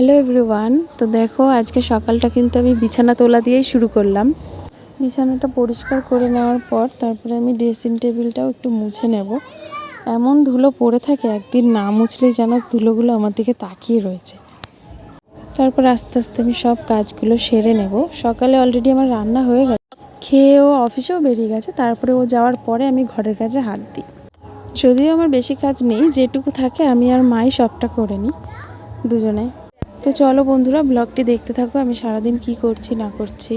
Hello everyone তো দেখো আজকে সকালটা কিন্তু আমি বিছানা তোলা দিয়েই শুরু করলাম। বিছানাটা পরিষ্কার করে নেওয়ার পর তারপরে আমি ড্রেসিং টেবিলটাও একটু মুছে নেব। এমন ধুলো পড়ে থাকে, একদিন না মুছলেই যেন ধুলোগুলো আমার দিকে তাকিয়ে রয়েছে। তারপর আস্তে আস্তে আমি সব কাজগুলো সেরে নেব। সকালে অলরেডি আমার রান্না হয়ে গেছে। খেয়ে ও অফিসেও বেরিয়ে গেছে, তারপরে ও যাওয়ার পরে আমি ঘরের কাজে হাত দিই। যদিও আমার বেশি কাজ নেই, যেটুকু থাকে আমি আর মাই সবটা করে নিই। দুজনে তো চলো বন্ধুরা ব্লগটি দেখতে থাকো আমি সারাদিন কি করছি না করছি।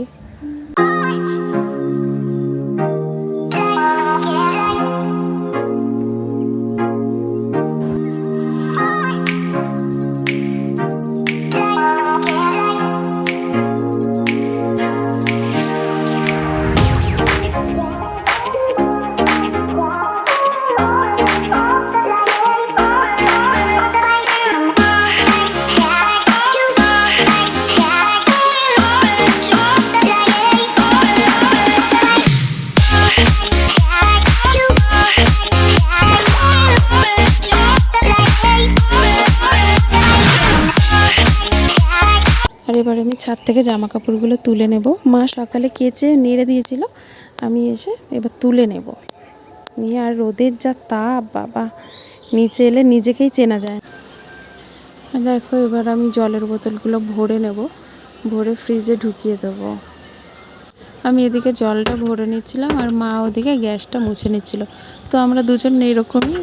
এবার আমি ছাদ থেকে জামা কাপড়গুলো তুলে নেব। মা সকালে কেচে নেড়ে দিয়েছিল, আমি এসে এবার তুলে নেব। নিয়ে আর রোদের যা তাপ, বাবা, নিচে এলে নিজেকেই চেনা যায়। দেখো, এবার আমি জলের বোতলগুলো ভরে নেব, ভরে ফ্রিজে ঢুকিয়ে দেবো। আমি এদিকে জলটা ভরে নিচ্ছিলাম আর মা ওদিকে গ্যাসটা মুছে নিচ্ছিল। তো আমরা দুজন এরকমই,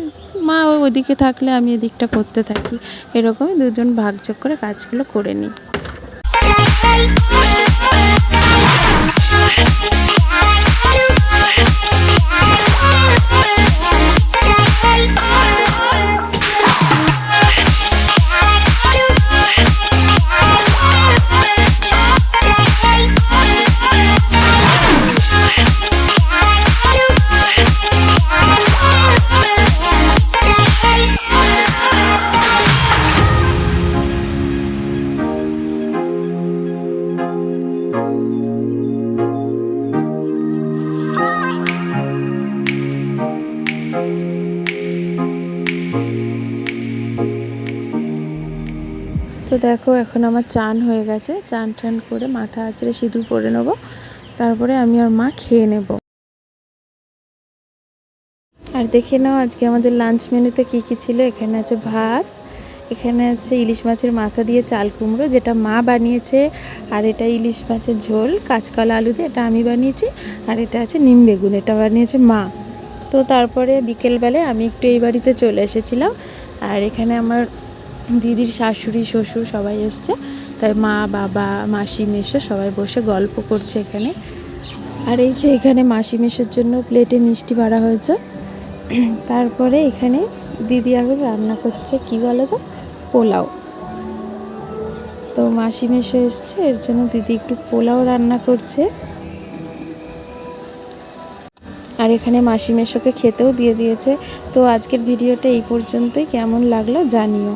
মা ওই ওদিকে থাকলে আমি এদিকটা করতে থাকি। এরকমই দুজন ভাগযোগ করে কাজগুলো করে নিই। Bye. তো দেখো, এখন আমার চান হয়ে গেছে। চান টান করে মাথা আঁচড়ে সিঁদুর পরে নেব। তারপরে আমি আর মা খেয়ে নেব। আর দেখে নাও, আজকে আমাদের লাঞ্চ মেনুতে কী কী ছিল। এখানে আছে ভাত, এখানে আছে ইলিশ মাছের মাথা দিয়ে চাল কুমড়ো, যেটা মা বানিয়েছে, আর এটা ইলিশ মাছের ঝোল, কাঁচকলা আলু দিয়ে, এটা আমি বানিয়েছি, আর এটা আছে নিম বেগুন, এটা বানিয়েছে মা। তো তারপরে বিকেলবেলায় আমি একটু এই বাড়িতে চলে এসেছিলাম। আর এখানে আমার দিদির শাশুড়ি, শ্বশুর সবাই এসছে। তাই মা, বাবা, মাসি মেশো সবাই বসে গল্প করছে এখানে। আর এই যে এখানে মাসি মেশোর জন্য প্লেটে মিষ্টি ভাড়া হয়েছে। তারপরে এখানে দিদি এখন রান্না করছে, কি বলো তো পোলাও। তো মাসি মেশো এসছে, এর জন্য দিদি একটু পোলাও রান্না করছে। আর এখানে মাসি মেশোকে খেতেও দিয়ে দিয়েছে। তো আজকের ভিডিওটা এই পর্যন্তই। কেমন লাগল জানিও।